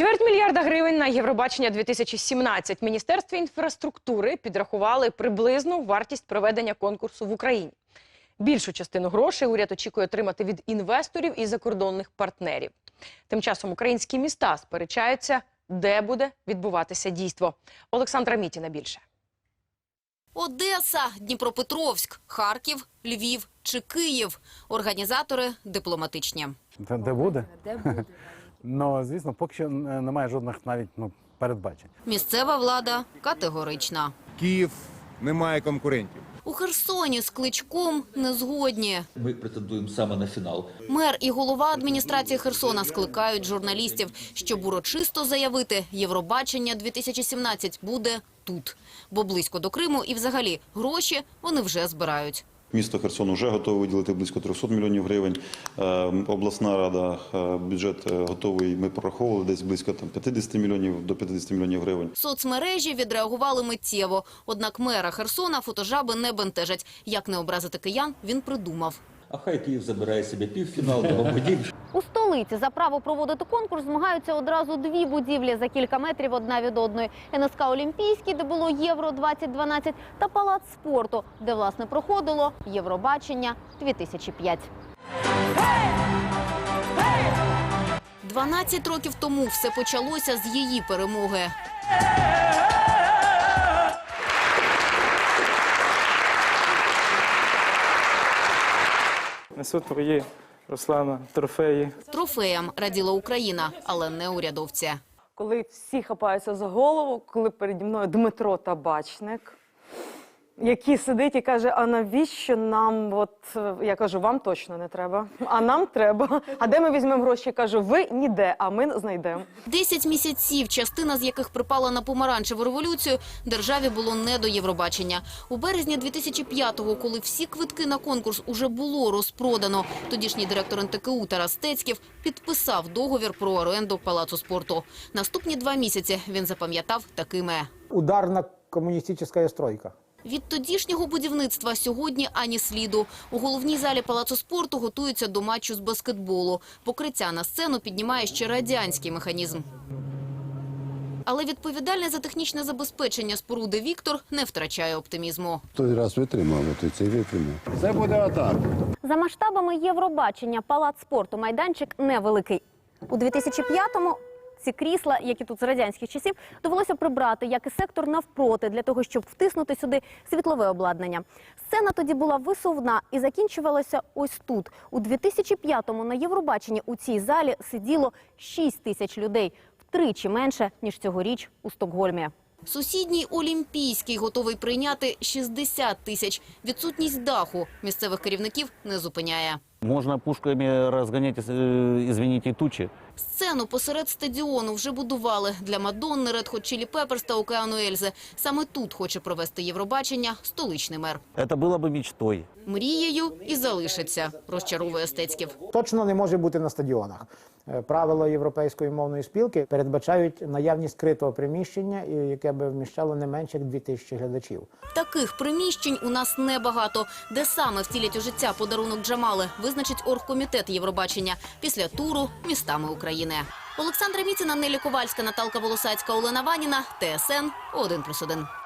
Чверть мільярда гривень на Євробачення 2017 Міністерстві інфраструктури підрахували приблизну вартість проведення конкурсу в Україні. Більшу частину грошей уряд очікує отримати від інвесторів і закордонних партнерів. Тим часом українські міста сперечаються, де буде відбуватися дійство. Олександра Мітіна більше. Одеса, Дніпропетровськ, Харків, Львів чи Київ. Організатори дипломатичні. Де, буде? де буде? Ну, звісно, поки що е, немає жодних навіть ну, передбачень. Місцева влада категорична. Київ не має конкурентів. У Херсоні з Кличком не згодні. Ми претендуємо саме на фінал. Мер і голова адміністрації Херсона скликають журналістів, щоб урочисто заявити, Євробачення 2017 буде тут. Бо близько до Криму і взагалі гроші вони вже збирають. Місто Херсон вже готове виділити близько 300 мільйонів гривень. Е, Обласна рада е, бюджет е, готовий. Ми прораховували десь близько там 50 мільйонів до 50 мільйонів гривень. Соцмережі відреагували миттєво. Однак мера Херсона фотожаби не бентежать. Як не образити киян, він придумав. А хай Київ забирає собі півфінал, новобудів. У столиці за право проводити конкурс змагаються одразу дві будівлі за кілька метрів одна від одної: НСК Олімпійський, де було Євро 2012 та Палац спорту, де власне проходило Євробачення 2005. 12 років тому все почалося з її перемоги. Несуть твої, Руслана, трофеї. Трофеям раділа Україна, але не урядовці. коли всі хапаються за голову, коли переді мною Дмитро Табачник, який сидить і каже: А навіщо нам? От е, я кажу, вам точно не треба, а нам треба. А де ми візьмемо гроші? Я кажу, ви ніде, а ми знайдемо. Десять місяців, частина з яких припала на помаранчеву революцію, державі було не до Євробачення. У березні 2005-го, коли всі квитки на конкурс уже було розпродано, тодішній директор НТКУ Тарас Стецьків підписав договір про оренду палацу спорту. Наступні два місяці він запам'ятав такими. ударна коммунистическая стройка. Від тодішнього будівництва сьогодні ані сліду. У головній залі палацу спорту готуються до матчу з баскетболу. Покриття на сцену піднімає ще радянський механізм. Але відповідальний за технічне забезпечення споруди Віктор не втрачає оптимізму. Той раз витримав, то цей витримав. Це буде отак. За масштабами Євробачення Палац спорту майданчик невеликий. У 2005-му ці крісла, які тут з радянських часів, довелося прибрати, як і сектор навпроти, для того, щоб втиснути сюди світлове обладнання. Сцена тоді була висувна і закінчувалася ось тут. У 2005-му на Євробаченні у цій залі сиділо 6 тисяч людей, втричі менше, ніж цьогоріч у Стокгольмі. Сусідній Олімпійський готовий прийняти 60 тисяч. Відсутність даху місцевих керівників не зупиняє. Можно пушками разгонять, э, извините, тучи. Сцену посеред стадіону вже будували для Мадонни, Red Hot Chili Peppers та Океану Ельзи. Саме тут хоче провести Євробачення столичний мер. Это было бы мечтой. Мрією і залишиться, розчаровує Стецьків. Точно не може бути на стадіонах. Е, Правила Європейської мовної спілки передбачають наявність скритого приміщення, яке би вміщало не менше як 2000 глядачів. Таких приміщень у нас небагато. Де саме втілять у життя подарунок Джамали, визначить оргкомітет Євробачення після туру містами України. Олександра Міціна, Нелі Ковальська, Наталка Волосацька, Олена Ваніна, ТСН 1+,1.